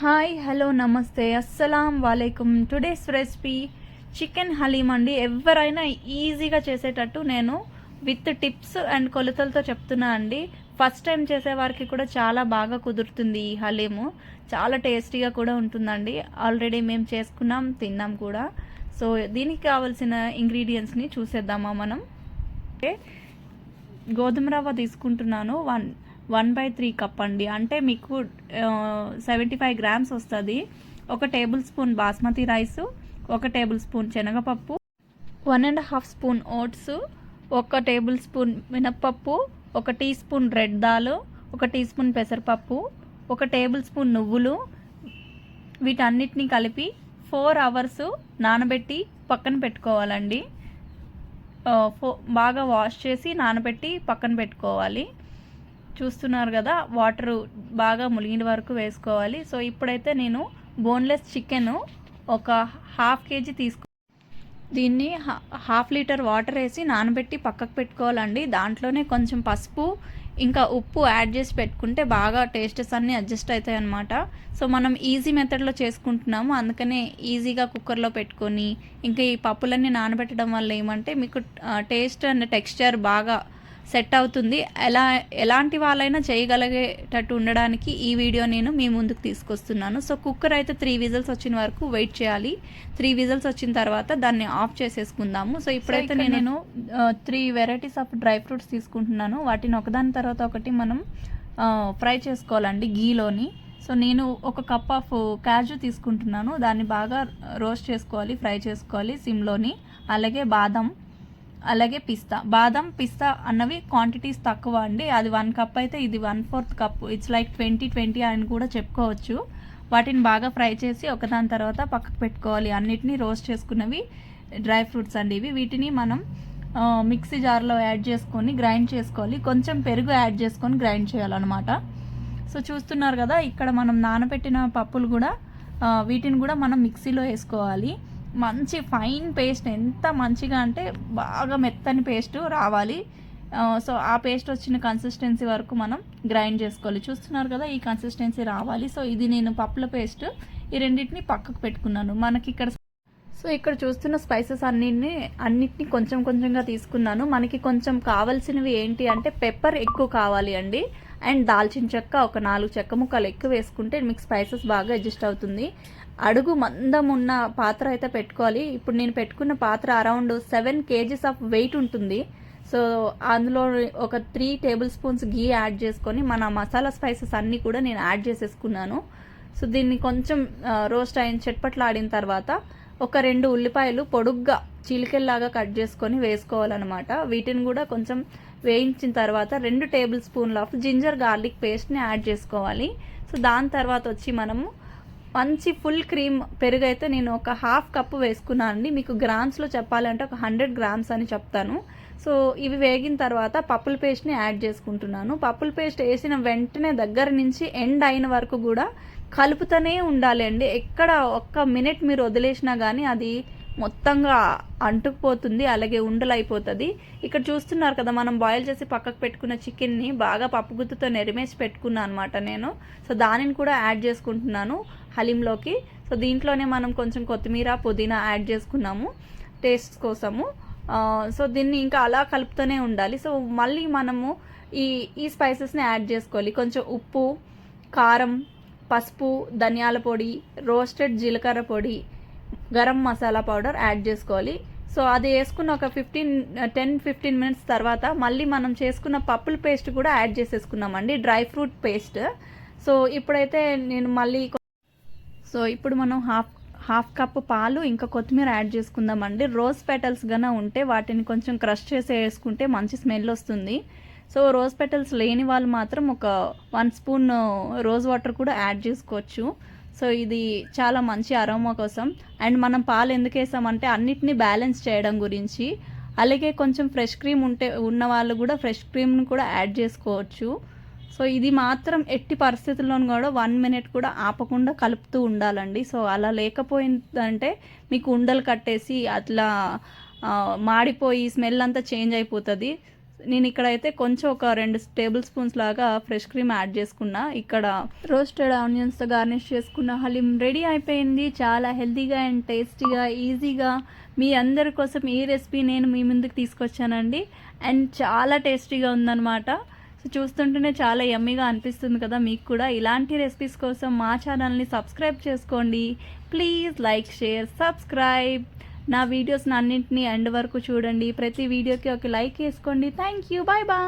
Hi hello నమస్తే అస్సలాం వాలేకుమ్ టుడేస్ రెసిపీ చికెన్ హలీం అండి. ఎవరైనా ఈజీగా చేసేటట్టు నేను విత్ టిప్స్ అండ్ కొలతలతో చెప్తున్నా అండి. ఫస్ట్ టైం చేసేవారికి కూడా చాలా బాగా కుదురుతుంది ఈ హలీము. చాలా టేస్టీగా కూడా ఉంటుందండి. ఆల్రెడీ మేము చేసుకున్నాం తిన్నాం కూడా. సో దీనికి కావాల్సిన ఇంగ్రీడియంట్స్ని చూసేద్దామా మనం? ఓకే గోధుమ రవ్వ తీసుకుంటున్నాను. One one by three cup అండి. అంటే మీకు సెవెంటీ ఫైవ్ గ్రామ్స్ వస్తుంది. ఒక టేబుల్ స్పూన్ బాస్మతి రైస్ ఒక టేబుల్ స్పూన్ శనగపప్పు one and half spoon oats ఒక టేబుల్ స్పూన్ మినప్పప్పు ఒక టీ స్పూన్ రెడ్ దాల్ ఒక టీ స్పూన్ పెసరపప్పు ఒక టేబుల్ స్పూన్ నువ్వులు. వీటన్నిటిని కలిపి ఫోర్ అవర్స్ నానబెట్టి పక్కన పెట్టుకోవాలండి. ఫో బాగా వాష్ చేసి నానబెట్టి పక్కన పెట్టుకోవాలి. చూస్తున్నారు కదా వాటర్ బాగా ములిగిన వరకు వేసుకోవాలి. సో ఇప్పుడైతే నేను బోన్లెస్ చికెన్ ఒక హాఫ్ కేజీ తీసుకు దీన్ని హా- హాఫ్ లీటర్ వాటర్ వేసి నానబెట్టి పక్కకు పెట్టుకోవాలండి. దాంట్లోనే కొంచెం పసుపు ఇంకా ఉప్పు యాడ్ చేసి పెట్టుకుంటే బాగా టేస్టెస్ అన్నీ అడ్జస్ట్ అవుతాయి అనమాట సో మనం ఈజీ మెథడ్లో చేసుకుంటున్నాము. అందుకనే ఈజీగా కుక్కర్లో పెట్టుకొని ఇంకా ఈ పప్పులన్నీ నానబెట్టడం వల్ల ఏమంటే మీకు టేస్ట్ అండ్ టెక్స్చర్ బాగా సెట్ అవుతుంది. ఎలా ఎలాంటి వాళ్ళైనా చేయగలిగేటట్టు ఉండడానికి ఈ వీడియో నేను మీ ముందుకు తీసుకొస్తున్నాను. సో కుక్కర్ అయితే త్రీ విజిల్స్ వచ్చిన వరకు వెయిట్ చేయాలి. త్రీ విజిల్స్ వచ్చిన తర్వాత దాన్ని ఆఫ్ చేసేసుకుందాము. సో ఇప్పుడైతే నేను three varieties of dry fruits తీసుకుంటున్నాను. వాటిని ఒకదాని తర్వాత ఒకటి మనం ఫ్రై చేసుకోవాలండి గీలోని. సో నేను ఒక కప్ ఆఫ్ క్యాజు తీసుకుంటున్నాను. దాన్ని బాగా రోస్ట్ చేసుకోవాలి ఫ్రై చేసుకోవాలి సిమ్లోని. అలాగే బాదం. అలాగే పిస్తా. బాదం పిస్తా అన్నవి క్వాంటిటీస్ తక్కువ అండి. అది వన్ కప్ అయితే ఇది one fourth cup it's like twenty twenty అని కూడా చెప్పుకోవచ్చు. వాటిని బాగా ఫ్రై చేసి ఒకదాని తర్వాత పక్కకు పెట్టుకోవాలి. అన్నిటినీ రోస్ట్ చేసుకున్నవి డ్రై ఫ్రూట్స్ అండి ఇవి. వీటిని మనం మిక్సీ జార్లో యాడ్ చేసుకొని గ్రైండ్ చేసుకోవాలి. కొంచెం పెరుగు యాడ్ చేసుకొని గ్రైండ్ చేయాలన్నమాట. సో చూస్తున్నారు కదా ఇక్కడ మనం నానబెట్టిన పప్పులు కూడా వీటిని కూడా మనం మిక్సీలో వేసుకోవాలి. మంచి ఫైన్ పేస్ట్ ఎంత మంచిగా అంటే బాగా మెత్తని పేస్ట్ రావాలి. సో ఆ పేస్ట్ వచ్చిన కన్సిస్టెన్సీ వరకు మనం గ్రైండ్ చేసుకోవాలి. చూస్తున్నారు కదా ఈ కన్సిస్టెన్సీ రావాలి. సో ఇది నేను పప్పుల పేస్ట్ ఈ రెండింటిని పక్కకు పెట్టుకున్నాను. మనకి ఇక్కడ సో ఇక్కడ చూస్తున్న స్పైసెస్ అన్నిటిని అన్నిటిని కొంచెం కొంచెంగా తీసుకున్నాను. మనకి కొంచెం కావాల్సినవి ఏంటి అంటే పెప్పర్ ఎక్కువ కావాలి అండి. అండ్ దాల్చిన చెక్క ఒక నాలుగు చెక్క ముక్కలు ఎక్కువ వేసుకుంటే మీకు స్పైసెస్ బాగా అడ్జస్ట్ అవుతుంది. అడుగు మందం ఉన్న పాత్ర అయితే పెట్టుకోవాలి. ఇప్పుడు నేను పెట్టుకున్న పాత్ర around seven KGs of weight ఉంటుంది. సో అందులో ఒక three tablespoons ghee add చేసుకొని మన మసాలా స్పైసెస్ అన్నీ కూడా నేను యాడ్ చేసేసుకున్నాను. సో దీన్ని కొంచెం రోస్ట్ అయిన చెట్పట్లాడిన తర్వాత ఒక రెండు ఉల్లిపాయలు పొడుగ్గా చీలికల్లాగా కట్ చేసుకొని వేసుకోవాలన్నమాట. వీటిని కూడా కొంచెం వేయించిన తర్వాత రెండు టేబుల్ స్పూన్ల ఆఫ్ జింజర్ గార్లిక్ పేస్ట్ని యాడ్ చేసుకోవాలి. సో దాని తర్వాత వచ్చి మనము మంచి ఫుల్ క్రీమ్ పెరుగు అయితే నేను ఒక హాఫ్ కప్ వేసుకున్నాను అండి మీకు గ్రామ్స్లో చెప్పాలంటే ఒక హండ్రెడ్ గ్రామ్స్ అని చెప్తాను. సో ఇవి వేగిన తర్వాత పప్పుల పేస్ట్ని యాడ్ చేసుకుంటున్నాను. పప్పుల పేస్ట్ వేసిన వెంటనే దగ్గర నుంచి ఎండ్ అయిన వరకు కూడా కలుపుతూనే ఉండాలి అండి. ఎక్కడ ఒక్క మినిట్ మీరు వదిలేసినా కానీ అది మొత్తంగా అంటుకుపోతుంది అలాగే ఉండలైపోతుంది. ఇక్కడ చూస్తున్నారు కదా మనం బాయిల్ చేసి పక్కకు పెట్టుకున్న చికెన్ని బాగా పప్పు గుత్తుతో నెరిమేసి పెట్టుకున్నాను అనమాట నేను. సో దానిని కూడా యాడ్ చేసుకుంటున్నాను హలీంలోకి. సో దీంట్లోనే మనం కొంచెం కొత్తిమీర పుదీనా యాడ్ చేసుకున్నాము టేస్ట్ కోసము. సో దీన్ని ఇంకా అలా కలుపుతూనే ఉండాలి. సో మళ్ళీ మనము ఈ ఈ స్పైసెస్ని యాడ్ చేసుకోవాలి. కొంచెం ఉప్పు కారం పసుపు ధనియాల పొడి రోస్టెడ్ జీలకర్ర పొడి గరం మసాలా పౌడర్ యాడ్ చేసుకోవాలి. సో అది వేసుకున్న ఒక ఫిఫ్టీన్ టెన్ ఫిఫ్టీన్ మినిట్స్ తర్వాత మళ్ళీ మనం చేసుకున్న పప్పుల పేస్ట్ కూడా యాడ్ చేసేసుకున్నామండి డ్రై ఫ్రూట్ పేస్ట్. సో ఇప్పుడైతే నేను మళ్ళీ సో ఇప్పుడు మనం హాఫ్ హాఫ్ కప్ పాలు ఇంకా కొత్తిమీర యాడ్ చేసుకుందామండి. రోజ్ పెటల్స్ గానే ఉంటే వాటిని కొంచెం క్రష్ చేసి వేసుకుంటే మంచి స్మెల్ వస్తుంది. సో రోజ్ పెటల్స్ లేని వాళ్ళు మాత్రం ఒక వన్ స్పూన్ రోజ్ వాటర్ కూడా యాడ్ చేసుకోవచ్చు. సో ఇది చాలా మంచి అరోమా కోసం. అండ్ మనం పాలు ఎందుకు వేసామంటే అన్నిటినీ బ్యాలెన్స్ చేయడం గురించి. అలాగే కొంచెం ఫ్రెష్ క్రీమ్ ఉంటే ఉన్న వాళ్ళు కూడా ఫ్రెష్ క్రీమ్ని కూడా యాడ్ చేసుకోవచ్చు. సో ఇది మాత్రం ఎట్టి పరిస్థితుల్లోనూ కూడా వన్ మినిట్ కూడా ఆపకుండా కలుపుతూ ఉండాలండి. సో అలా లేకపోయిందంటే మీకు ఉండలు కట్టేసి అట్లా మాడిపోయి స్మెల్ అంతా చేంజ్ అయిపోతుంది. నేను ఇక్కడైతే కొంచెం ఒక రెండు టేబుల్ స్పూన్స్ లాగా ఫ్రెష్ క్రీమ్ యాడ్ చేసుకున్నా. ఇక్కడ రోస్టెడ్ ఆనియన్స్తో గార్నిష్ చేసుకున్న హలీం రెడీ అయిపోయింది. చాలా హెల్తీగా అండ్ టేస్టీగా ఈజీగా మీ అందరి కోసం ఈ రెసిపీ నేను మీ ముందుకు తీసుకొచ్చానండి. అండ్ చాలా టేస్టీగా ఉందన్నమాట. సో చూస్తుంటేనే చాలా యమ్మీగా అనిపిస్తుంది కదా మీకు కూడా. ఇలాంటి రెసిపీస్ కోసం మా ఛానల్ని సబ్స్క్రైబ్ చేసుకోండి. Please like share subscribe. నా వీడియోస్ని అన్నింటినీ ఎండ్ వరకు చూడండి. ప్రతి వీడియోకి ఒక లైక్ వేసుకోండి. Thank you bye bye